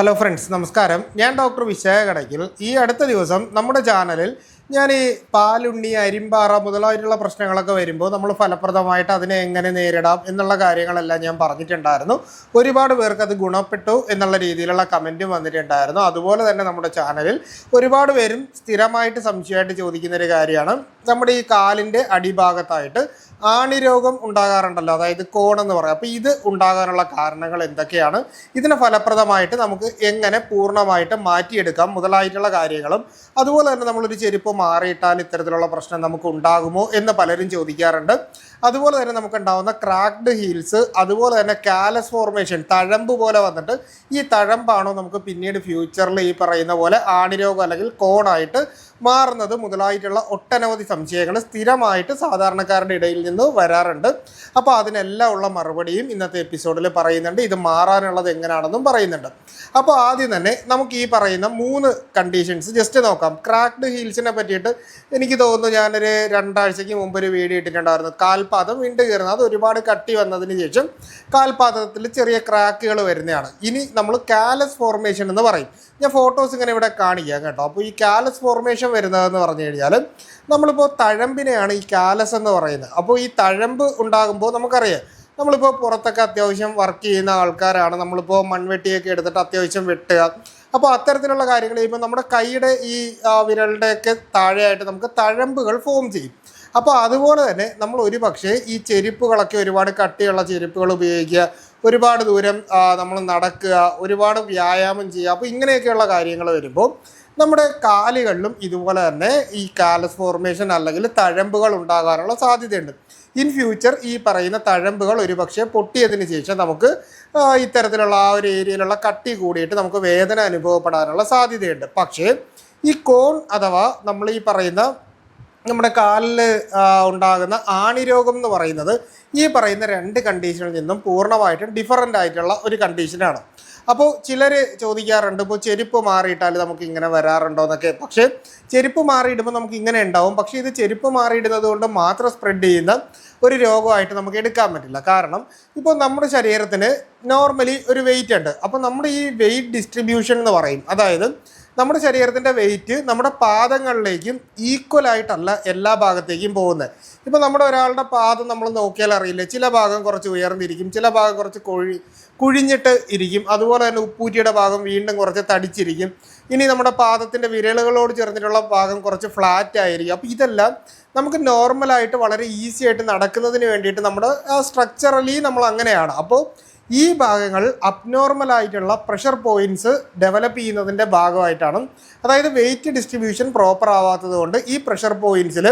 Hello friends നമസ്കാരം. ഞാൻ doctor വിശയകടയ്ക്കിൽ ഈ അടുത്ത ദിവസം നമ്മുടെ ചാനലിൽ ഞാൻ ഈ പാലുണ്ണി അരിമ്പാറ മുതലായിട്ടുള്ള പ്രശ്നങ്ങളൊക്കെ വരുമ്പോൾ നമ്മൾ ഫലപ്രദമായിട്ട് അതിനെ എങ്ങനെ നേരിടാം എന്നുള്ള കാര്യങ്ങളെല്ലാം ഞാൻ പറഞ്ഞിട്ടുണ്ടായിരുന്നു. ഒരുപാട് പേർക്ക് അത് ഗുണപ്പെട്ടു എന്നുള്ള രീതിയിലുള്ള കമന്റും വന്നിട്ടുണ്ടായിരുന്നു. അതുപോലെ തന്നെ നമ്മുടെ ചാനലിൽ ഒരുപാട് പേരും സ്ഥിരമായിട്ട് സംശയമായിട്ട് ചോദിക്കുന്നൊരു കാര്യമാണ്. നമ്മുടെ ഈ കാലിന്റെ അടിഭാഗത്തായിട്ട് ആണിരോഗം ഉണ്ടാകാറുണ്ടല്ലോ അതായത് കോണെന്ന് പറയാം. അപ്പോൾ ഇത് ഉണ്ടാകാനുള്ള കാരണങ്ങൾ എന്തൊക്കെയാണ്? ഇതിനെ ഫലപ്രദമായിട്ട് നമുക്ക് എങ്ങനെ പൂർണമായിട്ട് മാറ്റിയെടുക്കാം? മുതലായിട്ടുള്ള കാര്യങ്ങളും അതുപോലെ തന്നെ നമ്മളൊരു ചെരുപ്പ് മാറിയിട്ടാൽ ഇത്തരത്തിലുള്ള പ്രശ്നം നമുക്ക് ഉണ്ടാകുമോ എന്ന് പലരും ചോദിക്കാറുണ്ട്. അതുപോലെ തന്നെ നമുക്ക് ഉണ്ടാകുന്ന ക്രാക്ഡ് ഹീൽസ് അതുപോലെ തന്നെ കാലസ് ഫോർമേഷൻ തഴമ്പ് പോലെ വന്നിട്ട് ഈ തഴമ്പാണോ നമുക്ക് പിന്നീട് ഫ്യൂച്ചറിൽ ഈ പറയുന്ന പോലെ ആണിരോഗം അല്ലെങ്കിൽ കോണായിട്ട് മാറുന്നത് മുതലായിട്ടുള്ള ഒട്ടനവധി സംശയങ്ങൾ സ്ഥിരമായിട്ട് സാധാരണക്കാരുടെ ഇടയിൽ നിന്ന് വരാറുണ്ട്. അപ്പോൾ അതിനെല്ലാം ഉള്ള മറുപടിയും ഇന്നത്തെ എപ്പിസോഡിൽ പറയുന്നുണ്ട്. ഇത് മാറാനുള്ളത് എങ്ങനെയാണെന്നും പറയുന്നുണ്ട്. അപ്പോൾ ആദ്യം തന്നെ നമുക്ക് ഈ പറയുന്ന മൂന്ന് കണ്ടീഷൻസ് ജസ്റ്റ് നോക്കാം. ക്രാക്ഡ് ഹീൽസിനെ പറ്റിയിട്ട് എനിക്ക് തോന്നുന്നു ഞാനൊരു രണ്ടാഴ്ചയ്ക്ക് മുമ്പ് ഒരു വീഡിയോ ഇട്ടിട്ടുണ്ടായിരുന്നു. കാൽപാദം വീണ്ടും കയറുന്നത്. അത് ഒരുപാട് കട്ടി വന്നതിന് ശേഷം കാൽപാദത്തിൽ ചെറിയ ക്രാക്കുകൾ വരുന്നതാണ്. ഇനി നമ്മൾ കാലസ് ഫോർമേഷൻ എന്ന് പറയും. ഞാൻ ഫോട്ടോസ് ഇങ്ങനെ ഇവിടെ കാണിക്കാം കേട്ടോ. അപ്പോൾ ഈ കാലസ് ഫോർമേഷൻ വരുന്നതെന്ന് പറഞ്ഞു കഴിഞ്ഞാൽ നമ്മളിപ്പോൾ തഴമ്പിനെയാണ് ഈ കാലസ് എന്ന് പറയുന്നത്. അപ്പോൾ ഈ തഴമ്പ് ഉണ്ടാകുമ്പോൾ നമുക്കറിയാം നമ്മളിപ്പോൾ പുറത്തൊക്കെ അത്യാവശ്യം വർക്ക് ചെയ്യുന്ന ആൾക്കാരാണ്. നമ്മളിപ്പോൾ മൺവെട്ടിയൊക്കെ എടുത്തിട്ട് അത്യാവശ്യം വെട്ടുക. അപ്പോൾ അത്തരത്തിലുള്ള കാര്യങ്ങൾ ചെയ്യുമ്പോൾ നമ്മുടെ കൈയുടെ ഈ വിരലിന്റെയൊക്കെ താഴെയായിട്ട് നമുക്ക് തഴമ്പുകൾ ഫോം ചെയ്യും. അപ്പോൾ അതുപോലെ തന്നെ നമ്മൾ ഒരു പക്ഷേ ഈ ചെരുപ്പുകളൊക്കെ ഒരുപാട് കട്ടിയുള്ള ചെരുപ്പുകൾ ഉപയോഗിക്കുക ഒരുപാട് ദൂരം നമ്മൾ നടക്കുക ഒരുപാട് വ്യായാമം ചെയ്യുക. അപ്പോൾ ഇങ്ങനെയൊക്കെയുള്ള കാര്യങ്ങൾ വരുമ്പോൾ നമ്മുടെ കാലുകളിലും ഇതുപോലെ തന്നെ ഈ കാലസ് ഫോർമേഷൻ അല്ലെങ്കിൽ തഴമ്പുകൾ ഉണ്ടാകാനുള്ള സാധ്യതയുണ്ട്. ഇൻ ഫ്യൂച്ചർ ഈ പറയുന്ന തഴമ്പുകൾ ഒരുപക്ഷെ പൊട്ടിയതിന് ശേഷം നമുക്ക് ഇത്തരത്തിലുള്ള ആ ഒരു ഏരിയയിലുള്ള കട്ടി കൂടിയിട്ട് നമുക്ക് വേദന അനുഭവപ്പെടാനുള്ള സാധ്യതയുണ്ട്. പക്ഷേ ഈ കോൺ അഥവാ നമ്മൾ ഈ പറയുന്ന നമ്മുടെ കാലിൽ ഉണ്ടാകുന്ന ആണിരോഗം എന്ന് പറയുന്നത് ഈ പറയുന്ന രണ്ട് കണ്ടീഷനിൽ നിന്നും പൂർണമായിട്ടും ഡിഫറന്റ് ആയിട്ടുള്ള ഒരു കണ്ടീഷനാണ് അപ്പോൾ ചിലർ ചോദിക്കാറുണ്ട് ഇപ്പോൾ ചെരുപ്പ് മാറിയിട്ടാൽ നമുക്ക് ഇങ്ങനെ വരാറുണ്ടോ? എന്നൊക്കെ. പക്ഷേ ചെരുപ്പ് മാറിയിടുമ്പോൾ നമുക്ക് ഇങ്ങനെ ഉണ്ടാവും. പക്ഷേ ഇത് ചെരുപ്പ് മാറിയിടുന്നത് കൊണ്ട് മാത്രം സ്പ്രെഡ് ചെയ്യുന്ന ഒരു രോഗമായിട്ട് നമുക്ക് എടുക്കാൻ പറ്റില്ല. കാരണം ഇപ്പോൾ നമ്മുടെ ശരീരത്തിന് നോർമലി ഒരു വെയിറ്റ് ഉണ്ട്. അപ്പോൾ നമ്മുടെ ഈ വെയിറ്റ് ഡിസ്ട്രിബ്യൂഷൻ എന്ന് പറയും. അതായത് നമ്മുടെ ശരീരത്തിന്റെ വെയിറ്റ് നമ്മുടെ പാദങ്ങളിലേക്കും ഈക്വൽ ആയിട്ടല്ല എല്ലാ ഭാഗത്തേക്കും പോകുന്നത്. ഇപ്പോൾ നമ്മുടെ ഒരാളുടെ പാദം നമ്മൾ നോക്കിയാൽ അറിയില്ല? ചില ഭാഗം കുറച്ച് ഉയർന്നിരിക്കും ചില ഭാഗം കുറച്ച് കൊഴി കുഴിഞ്ഞിട്ട് ഇരിക്കും. അതുപോലെ തന്നെ ഉപ്പൂറ്റിയുടെ ഭാഗം വീണ്ടും കുറച്ച് തടിച്ചിരിക്കും. ഇനി നമ്മുടെ പാദത്തിന്റെ വിരലുകളോട് ചേർന്നിട്ടുള്ള ഭാഗം കുറച്ച് ഫ്ലാറ്റ് ആയിരിക്കും. അപ്പോൾ ഇതെല്ലാം നമുക്ക് നോർമലായിട്ട് വളരെ ഈസി ആയിട്ട് നടക്കുന്നതിന് വേണ്ടിയിട്ട് നമ്മുടെ സ്ട്രക്ചറലി നമ്മൾ അങ്ങനെയാണ്. അപ്പോൾ ഈ ഭാഗങ്ങൾ അബ്നോർമൽ ആയിട്ടുള്ള പ്രഷർ പോയിന്റ്സ് ഡെവലപ്പ് ചെയ്യുന്നതിന്റെ ഭാഗമായിട്ടാണ്. അതായത് വെയിറ്റ് ഡിസ്ട്രിബ്യൂഷൻ പ്രോപ്പർ ആവാത്തത് കൊണ്ട് ഈ പ്രഷർ പോയിന്റ്സിൽ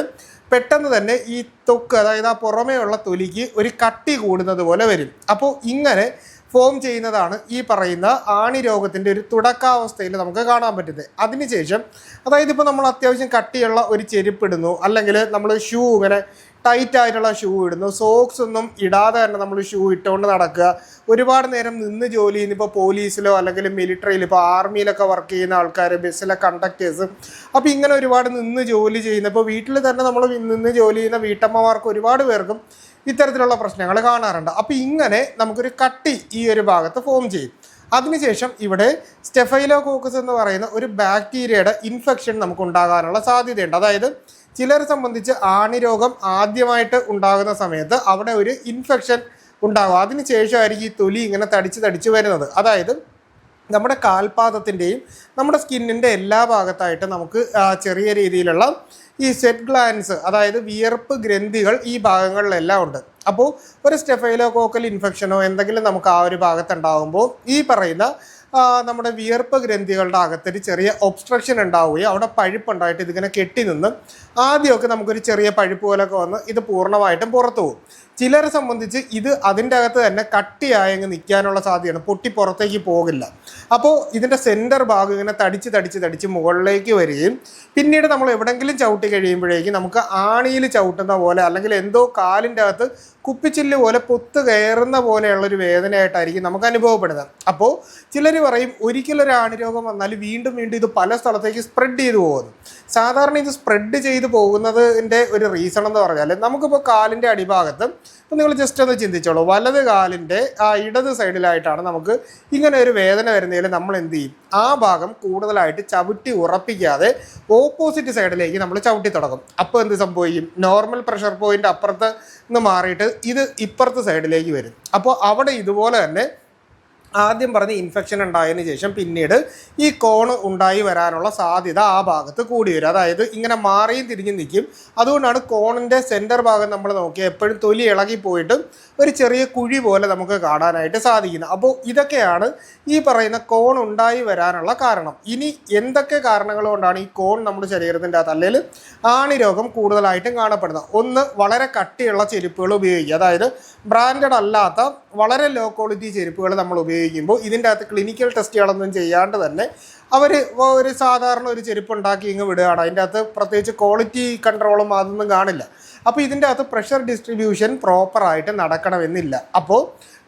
പെട്ടെന്ന് തന്നെ ഈ തൊക്ക് അതായത് ആ പുറമേയുള്ള തൊലിക്ക് ഒരു കട്ടി കൂടുന്നത് പോലെ വരും. അപ്പോൾ ഇങ്ങനെ ഫോം ചെയ്യുന്നതാണ് ഈ പറയുന്ന ആണി രോഗത്തിന്റെ ഒരു തുടക്കാവസ്ഥയിൽ നമുക്ക് കാണാൻ പറ്റുന്നത്. അതിനുശേഷം അതായത് ഇപ്പോൾ നമ്മൾ അത്യാവശ്യം കട്ടിയുള്ള ഒരു ചെരുപ്പ് ഇടുന്നു അല്ലെങ്കിൽ നമ്മൾ ഷൂ ഇങ്ങനെ ടൈറ്റ് ആയിട്ടുള്ള ഷൂ ഇടുന്നു സോക്സ് ഒന്നും ഇടാതെ തന്നെ നമ്മൾ ഷൂ ഇട്ടുകൊണ്ട് നടക്കുക. ഒരുപാട് നേരം നിന്ന് ജോലി ചെയ്യുന്ന ഇപ്പോൾ പോലീസിലോ അല്ലെങ്കിൽ മിലിറ്ററിയിൽ ഇപ്പോൾ ആർമിയിലൊക്കെ വർക്ക് ചെയ്യുന്ന ആൾക്കാർ ബസ്സിലെ കണ്ടക്ടേഴ്സ് അപ്പോൾ ഇങ്ങനെ ഒരുപാട് നിന്ന് ജോലി ചെയ്യുന്ന ഇപ്പോൾ വീട്ടിൽ തന്നെ നമ്മൾ നിന്ന് ജോലി ചെയ്യുന്ന വീട്ടമ്മമാർക്ക് ഒരുപാട് പേർക്കും ഇത്തരത്തിലുള്ള പ്രശ്നങ്ങൾ കാണാറുണ്ട്. അപ്പോൾ ഇങ്ങനെ നമുക്കൊരു കട്ടി ഈ ഒരു ഭാഗത്ത് ഫോം ചെയ്യും. അതിനുശേഷം ഇവിടെ സ്റ്റെഫൈലോകോക്കസ് എന്ന് പറയുന്ന ഒരു ബാക്ടീരിയയുടെ ഇൻഫെക്ഷൻ നമുക്ക് ഉണ്ടാകാനുള്ള സാധ്യതയുണ്ട്. അതായത് ചിലരെ സംബന്ധിച്ച് ആണിരോഗം ആദ്യമായിട്ട് ഉണ്ടാകുന്ന സമയത്ത് അവിടെ ഒരു ഇൻഫെക്ഷൻ ഉണ്ടാകും. അതിനുശേഷമായിരിക്കും ഈ തൊലി ഇങ്ങനെ തടിച്ച് തടിച്ച് വരുന്നത്. അതായത് നമ്മുടെ കാൽപാദത്തിന്റെയും നമ്മുടെ സ്കിന്നിന്റെ എല്ലാ ഭാഗത്തായിട്ട് നമുക്ക് ചെറിയ രീതിയിലുള്ള ഈ സെറ്റ് ഗ്ലാൻസ് അതായത് വിയർപ്പ് ഗ്രന്ഥികൾ ഈ ഭാഗങ്ങളിലെല്ലാം ഉണ്ട്. അപ്പോൾ ഒരു സ്റ്റെഫൈലോ കോക്കൽ ഇൻഫെക്ഷനോ എന്തെങ്കിലും നമുക്ക് ആ ഒരു ഭാഗത്തുണ്ടാകുമ്പോൾ ഈ പറയുന്ന നമ്മുടെ വിയർപ്പ് ഗ്രന്ഥികളുടെ അകത്തൊരു ചെറിയ ഒബ്സ്ട്രക്ഷൻ ഉണ്ടാവുകയും അവിടെ പഴുപ്പുണ്ടായിട്ട് ഇതിങ്ങനെ കെട്ടി നിന്ന് ആദ്യമൊക്കെ നമുക്കൊരു ചെറിയ പഴുപ്പ് പോലൊക്കെ വന്ന് ഇത് പൂർണമായിട്ടും പുറത്തു പോകും. ചിലരെ സംബന്ധിച്ച് ഇത് അതിന്റെ അകത്ത് തന്നെ കട്ടിയായങ്ങ് നിൽക്കാനുള്ള സാധ്യതയാണ്. പൊട്ടി പുറത്തേക്ക് പോകില്ല. അപ്പോൾ ഇതിന്റെ സെന്റർ ഭാഗം ഇങ്ങനെ തടിച്ച് തടിച്ച് തടിച്ച് മുകളിലേക്ക് വരികയും പിന്നീട് നമ്മൾ എവിടെയെങ്കിലും ചവിട്ടി കഴിയുമ്പോഴേക്കും നമുക്ക് ആണിയിൽ ചവിട്ടുന്ന പോലെ അല്ലെങ്കിൽ എന്തോ കാലിന്റെ അകത്ത് കുപ്പിച്ചില്ല് പോലെ പൊത്ത് കയറുന്ന പോലെയുള്ളൊരു വേദനയായിട്ടായിരിക്കും നമുക്ക് അനുഭവപ്പെടുന്നത്. അപ്പോൾ ചിലർ പറയും ഒരിക്കലൊരു ആണിരോഗം വന്നാൽ വീണ്ടും വീണ്ടും ഇത് പല സ്ഥലത്തേക്ക് സ്പ്രെഡ് ചെയ്ത് പോകുന്നു. സാധാരണ ഇത് സ്പ്രെഡ് ചെയ്ത് പോകുന്നതിന്റെ ഒരു റീസൺ എന്ന് പറഞ്ഞാൽ നമുക്കിപ്പോൾ കാലിന്റെ അടിഭാഗത്ത് ഇപ്പം നിങ്ങൾ ജസ്റ്റ് ഒന്ന് ചിന്തിച്ചോളൂ. വലത് കാലിന്റെ ആ ഇടത് സൈഡിലായിട്ടാണ് നമുക്ക് ഇങ്ങനെ ഒരു വേദന വരുന്നതിൽ നമ്മൾ എന്ത് ചെയ്യും? ആ ഭാഗം കൂടുതലായിട്ട് ചവിട്ടി ഉറപ്പിക്കാതെ ഓപ്പോസിറ്റ് സൈഡിലേക്ക് നമ്മൾ ചവിട്ടി തുടങ്ങും. അപ്പോൾ എന്ത് സംഭവിക്കും? നോർമൽ പ്രഷർ പോയിന്റ് അപ്പുറത്ത് നിന്ന് മാറിയിട്ട് ഇത് ഇപ്പുറത്തെ സൈഡിലേക്ക് വരും. അപ്പോൾ അവിടെ ഇതുപോലെ തന്നെ ആദ്യം പറഞ്ഞ് ഇൻഫെക്ഷൻ ഉണ്ടായതിനു ശേഷം പിന്നീട് ഈ കോൺ ഉണ്ടായി വരാനുള്ള സാധ്യത ആ ഭാഗത്ത് കൂടി വരും. അതായത് ഇങ്ങനെ മാറിയും തിരിഞ്ഞ് നിൽക്കും. അതുകൊണ്ടാണ് കോണിന്റെ സെന്റർ ഭാഗം നമ്മൾ നോക്കിയാൽ എപ്പോഴും തൊലി ഇളകി പോയിട്ട് ഒരു ചെറിയ കുഴി പോലെ നമുക്ക് കാണാനായിട്ട് സാധിക്കുന്നത്. അപ്പോൾ ഇതൊക്കെയാണ് ഈ പറയുന്ന കോൺ ഉണ്ടായി വരാനുള്ള കാരണം. ഇനി എന്തൊക്കെ കാരണങ്ങൾ കൊണ്ടാണ് ഈ കോൺ നമ്മുടെ ശരീരത്തിന്റെ അകത്ത് അല്ലെങ്കിൽ ആണി രോഗം കൂടുതലായിട്ടും കാണപ്പെടുന്നത്? ഒന്ന് വളരെ കട്ടിയുള്ള ചെരുപ്പുകൾ ഉപയോഗിക്കുക. അതായത് ബ്രാൻഡഡ് അല്ലാത്ത വളരെ ലോ ക്വാളിറ്റി ചെരുപ്പുകൾ നമ്മൾ ഉപയോഗിക്കുമ്പോൾ ഇതിന്റെ അകത്ത് ക്ലിനിക്കൽ ടെസ്റ്റുകളൊന്നും ചെയ്യാണ്ട് തന്നെ അവർ ഒരു സാധാരണ ഒരു ചെരുപ്പ് ഉണ്ടാക്കി ഇങ്ങ് വിടുകയാണ്. അതിന്റെ അകത്ത് പ്രത്യേകിച്ച് ക്വാളിറ്റി കൺട്രോളും അതൊന്നും കാണില്ല. അപ്പോൾ ഇതിന്റെ അകത്ത് പ്രഷർ ഡിസ്ട്രിബ്യൂഷൻ പ്രോപ്പറായിട്ട് നടക്കണമെന്നില്ല. അപ്പോൾ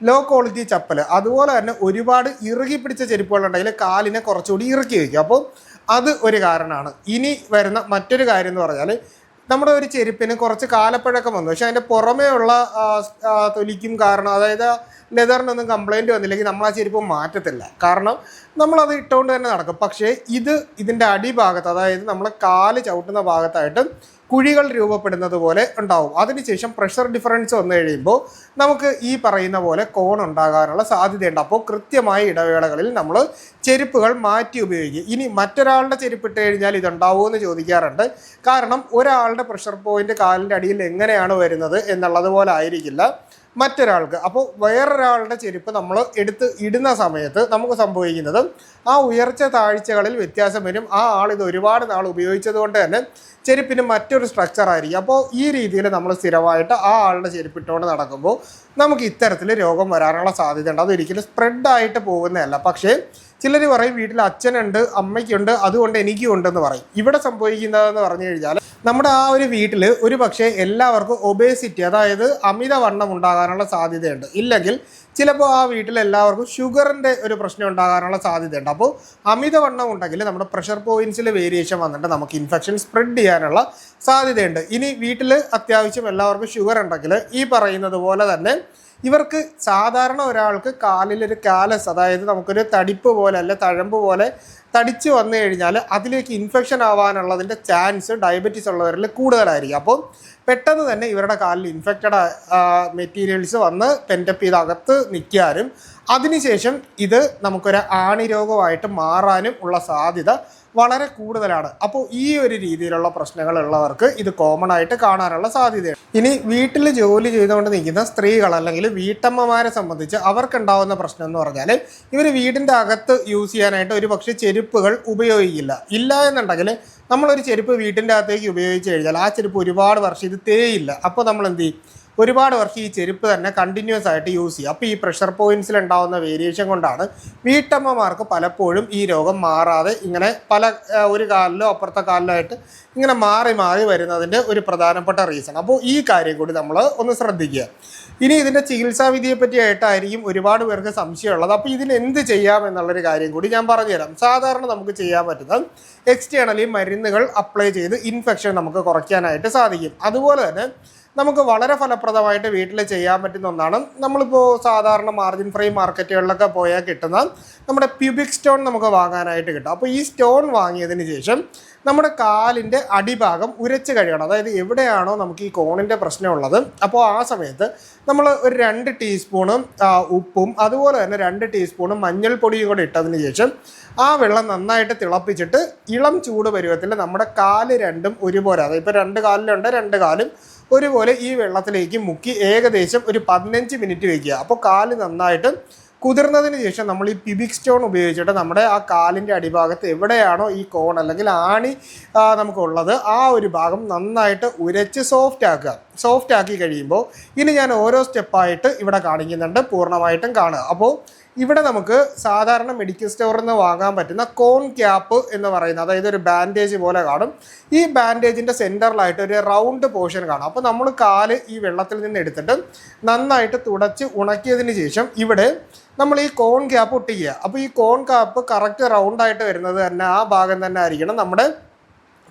ലോ ക്വാളിറ്റി ചപ്പൽ അതുപോലെ തന്നെ ഒരുപാട് ഇറുകി പിടിച്ച ചെരുപ്പുകളുണ്ടെങ്കിൽ കാലിനെ കുറച്ചുകൂടി ഇറുക്കി വയ്ക്കും. അപ്പോൾ അത് ഒരു കാരണമാണ്. ഇനി വരുന്ന മറ്റൊരു കാര്യം എന്ന് പറഞ്ഞാൽ നമ്മുടെ ഒരു ചെരുപ്പിന് കുറച്ച് കാലപ്പഴക്കം വന്നു. പക്ഷെ അതിന്റെ പുറമേ ഉള്ള തൊലിക്കും കാരണം അതായത് ലെതറിനൊന്നും കംപ്ലൈന്റ് വന്നില്ലെങ്കിൽ നമ്മൾ ആ ചെരുപ്പ് മാറ്റത്തില്ല. കാരണം നമ്മളത് ഇട്ടുകൊണ്ട് തന്നെ നടക്കും. പക്ഷേ ഇത് ഇതിന്റെ അടിഭാഗത്ത് അതായത് നമ്മൾ കാൽ ചവിട്ടുന്ന ഭാഗത്തായിട്ട് കുഴികൾ രൂപപ്പെടുന്നത് പോലെ ഉണ്ടാവും. അതിനുശേഷം പ്രഷർ ഡിഫറൻസ് വന്നു കഴിയുമ്പോൾ നമുക്ക് ഈ പറയുന്ന പോലെ കോൺ ഉണ്ടാകാനുള്ള സാധ്യതയുണ്ട്. അപ്പോൾ കൃത്യമായ ഇടവേളകളിൽ നമ്മൾ ചെരുപ്പുകൾ മാറ്റി ഉപയോഗിക്കുക. ഇനി മറ്റൊരാളുടെ ചെരുപ്പ് ഇട്ട് കഴിഞ്ഞാൽ ഇതുണ്ടാവുമോ എന്ന് ചോദിക്കാറുണ്ട്. കാരണം ഒരാളുടെ പ്രഷർ പോയിന്റ് കാലിന്റെ അടിയിൽ എങ്ങനെയാണ് വരുന്നത് എന്നുള്ളത് പോലെ ആയിരിക്കില്ല. മറ്റൊരാൾക്ക്. അപ്പോൾ വേറൊരാളുടെ ചെരുപ്പ് നമ്മൾ എടുത്ത് ഇടുന്ന സമയത്ത് നമുക്ക് സംഭവിക്കുന്നത് ആ ഉയർച്ച താഴ്ചകളിൽ വ്യത്യാസം വരും. ആ ആൾ ഇത് ഒരുപാട് നാൾ ഉപയോഗിച്ചത് കൊണ്ട് തന്നെ ചെരുപ്പിന് മറ്റൊരു സ്ട്രക്ചർ ആയിരിക്കും. അപ്പോൾ ഈ രീതിയിൽ നമ്മൾ സ്ഥിരമായിട്ട് ആ ആളുടെ ചെരുപ്പ് ഇട്ടുകൊണ്ട് നടക്കുമ്പോൾ നമുക്ക് ഇത്തരത്തിൽ രോഗം വരാനുള്ള സാധ്യതയുണ്ട്. അതൊരിക്കലും സ്പ്രെഡായിട്ട് പോകുന്നതല്ല. പക്ഷേ ചിലർ പറയും വീട്ടിൽ അച്ഛനുണ്ട് അമ്മയ്ക്കുണ്ട് അതുകൊണ്ട് എനിക്കും ഉണ്ടെന്ന് പറയും. ഇവിടെ സംഭവിക്കുന്നതെന്ന് പറഞ്ഞു കഴിഞ്ഞാൽ നമ്മുടെ ആ ഒരു വീട്ടിൽ ഒരു പക്ഷേ എല്ലാവർക്കും ഒബേസിറ്റി അതായത് അമിതവണ്ണം ഉണ്ടാകാനുള്ള സാധ്യതയുണ്ട്. ഇല്ലെങ്കിൽ ചിലപ്പോൾ ആ വീട്ടിൽ എല്ലാവർക്കും ഷുഗറിന്റെ ഒരു പ്രശ്നം ഉണ്ടാകാനുള്ള സാധ്യതയുണ്ട്. അപ്പോൾ അമിതവണ്ണം ഉണ്ടെങ്കിൽ നമ്മുടെ പ്രഷർ പോയിൻസിൽ വേരിയേഷൻ വന്നിട്ട് നമുക്ക് ഇൻഫെക്ഷൻ സ്പ്രെഡ് ചെയ്യാനുള്ള സാധ്യതയുണ്ട്. ഇനി വീട്ടിൽ അത്യാവശ്യം എല്ലാവർക്കും ഷുഗർ ഉണ്ടെങ്കിൽ ഈ പറയുന്നത് പോലെ തന്നെ ഇവർക്ക് സാധാരണ ഒരാൾക്ക് കാലിലൊരു കാലസ് അതായത് നമുക്കൊരു തടിപ്പ് പോലെ അല്ലെ തഴമ്പ് പോലെ തടിച്ച് വന്നു കഴിഞ്ഞാൽ അതിലേക്ക് ഇൻഫെക്ഷൻ ആവാനുള്ളതിന്റെ ചാൻസ് ഡയബറ്റീസ് ഉള്ളവരിൽ കൂടുതലായിരിക്കും. അപ്പോൾ പെട്ടെന്ന് തന്നെ ഇവരുടെ കാലിൽ ഇൻഫെക്റ്റഡ് മെറ്റീരിയൽസ് വന്ന് പെന്റപ്പ് ചെയ്ത് അകത്ത് നിൽക്കാനും അതിനുശേഷം ഇത് നമുക്കൊരു ആണിരോഗമായിട്ട് മാറാനും ഉള്ള സാധ്യത വളരെ കൂടുതലാണ്. അപ്പോൾ ഈ ഒരു രീതിയിലുള്ള പ്രശ്നങ്ങൾ ഉള്ളവർക്ക് ഇത് കോമൺ ആയിട്ട് കാണാനുള്ള സാധ്യതയാണ് ഇനി വീട്ടിൽ ജോലി ചെയ്തുകൊണ്ട് നിൽക്കുന്ന സ്ത്രീകൾ അല്ലെങ്കിൽ വീട്ടമ്മമാരെ സംബന്ധിച്ച് അവർക്കുണ്ടാവുന്ന പ്രശ്നം എന്ന് പറഞ്ഞാൽ ഇവർ വീടിന്റെ അകത്ത് യൂസ് ചെയ്യാനായിട്ട് ഒരു പക്ഷേ ചെരുപ്പുകൾ ഉപയോഗിക്കില്ല. ഇല്ല എന്നുണ്ടെങ്കിൽ നമ്മളൊരു ചെരുപ്പ് വീട്ടിന്റെ അകത്തേക്ക് ഉപയോഗിച്ച് കഴിഞ്ഞാൽ ആ ചെരുപ്പ് ഒരുപാട് വർഷം ഇത് തേയില്ല. അപ്പോൾ നമ്മൾ എന്ത് ചെയ്യും? ഒരുപാട് വർക്ക് ഈ ചെരുപ്പ് തന്നെ കണ്ടിന്യൂസ് ആയിട്ട് യൂസ് ചെയ്യും. അപ്പോൾ ഈ പ്രഷർ പോയിന്റ്സിൽ ഉണ്ടാകുന്ന വേരിയേഷൻ കൊണ്ടാണ് വീട്ടമ്മമാർക്ക് പലപ്പോഴും ഈ രോഗം മാറാതെ ഇങ്ങനെ പല ഒരു കാലിലോ അപ്പുറത്തെ കാലിലോ ആയിട്ട് ഇങ്ങനെ മാറി മാറി വരുന്നതിന്റെ ഒരു പ്രധാനപ്പെട്ട റീസൺ അപ്പോൾ ഈ കാര്യം കൂടി നമ്മൾ ഒന്ന് ശ്രദ്ധിക്കുക. ഇനി ഇതിന്റെ ചികിത്സാവിധിയെ പറ്റിയായിട്ടായിരിക്കും ഒരുപാട് പേർക്ക് സംശയമുള്ളത്. അപ്പോൾ ഇതിന് എന്ത് ചെയ്യാം എന്നുള്ളൊരു കാര്യം കൂടി ഞാൻ പറഞ്ഞുതരാം. സാധാരണ നമുക്ക് ചെയ്യാൻ പറ്റുന്നത് എക്സ്റ്റേണലി മരുന്നുകൾ അപ്ലൈ ചെയ്ത് ഇൻഫെക്ഷൻ നമുക്ക് കുറയ്ക്കാനായിട്ട് സാധിക്കും. അതുപോലെ തന്നെ നമുക്ക് വളരെ ഫലപ്രദമായിട്ട് വീട്ടിൽ ചെയ്യാൻ പറ്റുന്ന ഒന്നാണ്. നമ്മളിപ്പോൾ സാധാരണ മാർജിൻ ഫ്രീ മാർക്കറ്റുകളിലൊക്കെ പോയാൽ കിട്ടുന്ന നമ്മുടെ പ്യൂബിക് സ്റ്റോൺ നമുക്ക് വാങ്ങാനായിട്ട് കിട്ടും. അപ്പോൾ ഈ സ്റ്റോൺ വാങ്ങിയതിന് ശേഷം നമ്മുടെ കാലിന്റെ അടിഭാഗം ഉരച്ച് കഴിയണം അതായത് എവിടെയാണോ നമുക്ക് ഈ കോണിന്റെ പ്രശ്നമുള്ളത് അപ്പോൾ ആ സമയത്ത് നമ്മൾ ഒരു രണ്ട് ടീസ്പൂണും ഉപ്പും അതുപോലെ തന്നെ രണ്ട് ടീസ്പൂണും മഞ്ഞൾപ്പൊടിയും കൂടെ ഇട്ടതിന് ശേഷം ആ വെള്ളം നന്നായിട്ട് തിളപ്പിച്ചിട്ട് ഇളം ചൂട് പരുവത്തിൽ നമ്മുടെ കാൽ രണ്ടും ഒരുപോലെ. അതായത് ഇപ്പോൾ രണ്ട് കാലിലുണ്ട് രണ്ട് കാലും ഒരുപോലെ ഈ വെള്ളത്തിലേക്ക് മുക്കി ഏകദേശം ഒരു പതിനഞ്ച് മിനിറ്റ് വയ്ക്കുക അപ്പോൾ കാൽ നന്നായിട്ട് കുതിർന്നതിന് ശേഷം നമ്മൾ ഈ പിബിക് സ്റ്റോൺ ഉപയോഗിച്ചിട്ട് നമ്മുടെ ആ കാലിന്റെ അടിഭാഗത്ത് എവിടെയാണോ ഈ കോൺ അല്ലെങ്കിൽ ആണി നമുക്കുള്ളത് ആ ഒരു ഭാഗം നന്നായിട്ട് ഉരച്ച് സോഫ്റ്റ് ആക്കുക. സോഫ്റ്റ് ആക്കി കഴിയുമ്പോൾ ഇനി ഞാൻ ഓരോ സ്റ്റെപ്പായിട്ട് ഇവിടെ കാണിക്കുന്നുണ്ട്. പൂർണമായിട്ടും കാണുക. അപ്പോൾ ഇവിടെ നമുക്ക് സാധാരണ മെഡിക്കൽ സ്റ്റോറിൽ നിന്ന് വാങ്ങാൻ പറ്റുന്ന കോൺ ക്യാപ്പ് എന്ന് പറയുന്നത് അതായത് ഒരു ബാൻഡേജ് പോലെ കാണും. ഈ ബാൻഡേജിന്റെ സെന്ററിലായിട്ട് ഒരു റൗണ്ട് പോർഷൻ കാണും. അപ്പോൾ നമ്മൾ കാൽ ഈ വെള്ളത്തിൽ നിന്ന് എടുത്തിട്ട് നന്നായിട്ട് തുടച്ച് ഉണക്കിയതിന് ശേഷം ഇവിടെ നമ്മൾ ഈ കോൺ ക്യാപ്പ് ഒട്ടിക്കുക. അപ്പോൾ ഈ കോൺ ക്യാപ്പ് കറക്റ്റ് റൗണ്ടായിട്ട് വരുന്നത് തന്നെ ആ ഭാഗം തന്നെ ആയിരിക്കണം നമ്മുടെ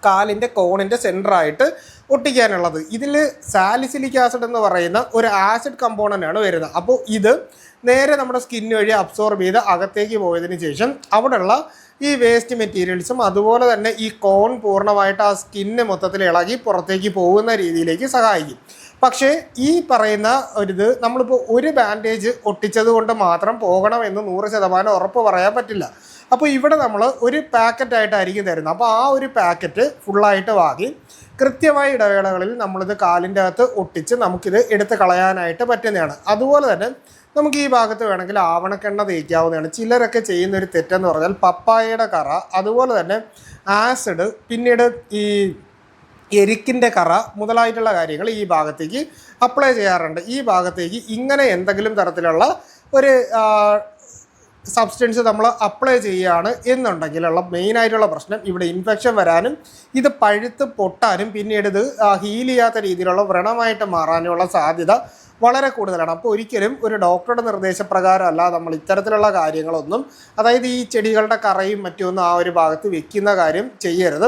കാലിന്റെ കോണിന്റെ സെന്ററായിട്ട് ഒട്ടിക്കാനുള്ളത് ഇതിൽ സാലിസിലിക് ആസിഡ് എന്ന് പറയുന്ന ഒരു ആസിഡ് കമ്പോണന്റ് ആണ് വരുന്നത്. അപ്പോൾ ഇത് നേരെ നമ്മുടെ സ്കിൻ വഴി അബ്സോർബ് ചെയ്ത് അകത്തേക്ക് പോയതിന് ശേഷം അവിടെയുള്ള ഈ വേസ്റ്റ് മെറ്റീരിയൽസും അതുപോലെ തന്നെ ഈ കോൺ പൂർണമായിട്ട് ആ സ്കിന്ന് മൊത്തത്തിൽ ഇളകി പുറത്തേക്ക് പോകുന്ന രീതിയിലേക്ക് സഹായിക്കും. പക്ഷേ ഈ പറയുന്ന ഒരിത് നമ്മളിപ്പോൾ ഒരു ബാൻഡേജ് ഒട്ടിച്ചത് കൊണ്ട് മാത്രം പോകണം എന്ന് നൂറ് ശതമാനം ഉറപ്പ് പറയാൻ പറ്റില്ല. അപ്പോൾ ഇവിടെ നമ്മൾ ഒരു പാക്കറ്റായിട്ടായിരിക്കും തരുന്നത്. അപ്പോൾ ആ ഒരു പാക്കറ്റ് ഫുള്ളായിട്ട് വാങ്ങി കൃത്യമായ ഇടവേളകളിൽ നമ്മളിത് കാലിന്റെ അകത്ത് ഒട്ടിച്ച് നമുക്കിത് എടുത്ത് കളയാനായിട്ട് പറ്റുന്നതാണ്. അതുപോലെ തന്നെ നമുക്ക് ഈ ഭാഗത്ത് വേണമെങ്കിൽ ആവണക്കെണ്ണ തേക്കാവുന്നതാണ്. ചിലരൊക്കെ ചെയ്യുന്ന ഒരു തെറ്റെന്ന് പറഞ്ഞാൽ പപ്പായയുടെ കറ അതുപോലെ തന്നെ ആസിഡ് പിന്നീട് ഈ എരിക്കിന്റെ കറ മുതലായിട്ടുള്ള കാര്യങ്ങൾ ഈ ഭാഗത്തേക്ക് അപ്ലൈ ചെയ്യാറുണ്ട്. ഈ ഭാഗത്തേക്ക് ഇങ്ങനെ എന്തെങ്കിലും തരത്തിലുള്ള ഒരു സബ്സ്റ്റൻസ് നമ്മൾ അപ്ലൈ ചെയ്യുകയാണ് എന്നുണ്ടെങ്കിലുള്ള മെയിനായിട്ടുള്ള പ്രശ്നം ഇവിടെ ഇൻഫെക്ഷൻ വരാനും ഇത് പഴുത്ത് പൊട്ടാനും പിന്നീട് ഇത് ഹീൽ ചെയ്യാത്ത രീതിയിലുള്ള വ്രണമായിട്ട് മാറാനുമുള്ള സാധ്യത വളരെ കൂടുതലാണ്. അപ്പോൾ ഒരിക്കലും ഒരു ഡോക്ടറുടെ നിർദ്ദേശപ്രകാരമല്ല നമ്മൾ ഇത്തരത്തിലുള്ള കാര്യങ്ങളൊന്നും അതായത് ഈ ചെടികളുടെ കറയും മറ്റൊന്നും ആ ഒരു ഭാഗത്ത് വെക്കുന്ന കാര്യം ചെയ്യരുത്.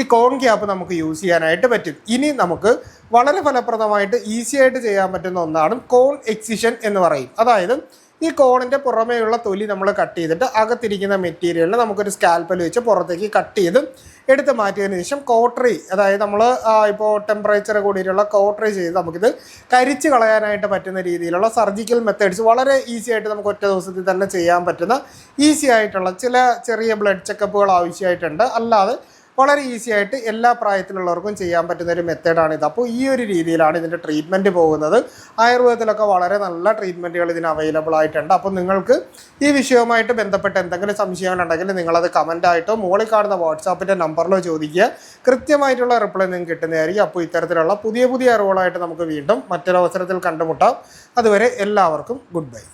ഈ കോൺ ക്യാപ്പ് നമുക്ക് യൂസ് ചെയ്യാനായിട്ട് പറ്റും. ഇനി നമുക്ക് വളരെ ഫലപ്രദമായിട്ട് ഈസി ആയിട്ട് ചെയ്യാൻ പറ്റുന്ന ഒന്നാണ് കോൺ എക്സിഷൻ എന്ന് പറയും. അതായത് ഈ കോണിന്റെ പുറമേയുള്ള തൊലി നമ്മൾ കട്ട് ചെയ്തിട്ട് അകത്തിരിക്കുന്ന മെറ്റീരിയലിന് നമുക്കൊരു സ്കാൽപ്പൽ വെച്ച് പുറത്തേക്ക് കട്ട് ചെയ്ത് എടുത്ത് മാറ്റിയതിന് ശേഷം കോട്ടറി അതായത് നമ്മൾ ഇപ്പോൾ ടെമ്പറേച്ചർ കൂടിയിട്ടുള്ള കോട്ടറി ചെയ്ത് നമുക്കിത് കരിച്ച് കളയാനായിട്ട് പറ്റുന്ന രീതിയിലുള്ള സർജിക്കൽ മെത്തേഡ്സ് വളരെ ഈസി ആയിട്ട് നമുക്ക് ഒറ്റ ദിവസത്തിൽ തന്നെ ചെയ്യാൻ പറ്റുന്ന ഈസി ആയിട്ടുള്ള ചില ചെറിയ ബ്ലഡ് ചെക്കപ്പുകൾ ആവശ്യമായിട്ടുണ്ട്. അല്ലാതെ വളരെ ഈസി ആയിട്ട് എല്ലാ പ്രായത്തിലുള്ളവർക്കും ചെയ്യാൻ പറ്റുന്ന ഒരു മെത്തേഡാണ് ഇത്. അപ്പോൾ ഈ ഒരു രീതിയിലാണ് ഇതിന്റെ ട്രീറ്റ്മെന്റ് പോകുന്നത്. ആയുർവേദത്തിലൊക്കെ വളരെ നല്ല ട്രീറ്റ്മെന്റുകൾ ഇതിന് അവൈലബിൾ ആയിട്ടുണ്ട്. അപ്പോൾ നിങ്ങൾക്ക് ഈ വിഷയവുമായിട്ട് ബന്ധപ്പെട്ട് എന്തെങ്കിലും സംശയങ്ങളുണ്ടെങ്കിൽ നിങ്ങളത് കമന്റായിട്ടോ മുകളിൽ കാണുന്ന വാട്സാപ്പിന്റെ നമ്പറിലോ ചോദിക്കുക. കൃത്യമായിട്ടുള്ള റിപ്ലൈ നിങ്ങൾക്ക് കിട്ടുന്നതായിരിക്കും. അപ്പോൾ ഇത്തരത്തിലുള്ള പുതിയ പുതിയ അറിവുകളായിട്ട് നമുക്ക് വീണ്ടും മറ്റൊരവസരത്തിൽ കണ്ടുമുട്ടാം. അതുവരെ എല്ലാവർക്കും ഗുഡ് ബൈ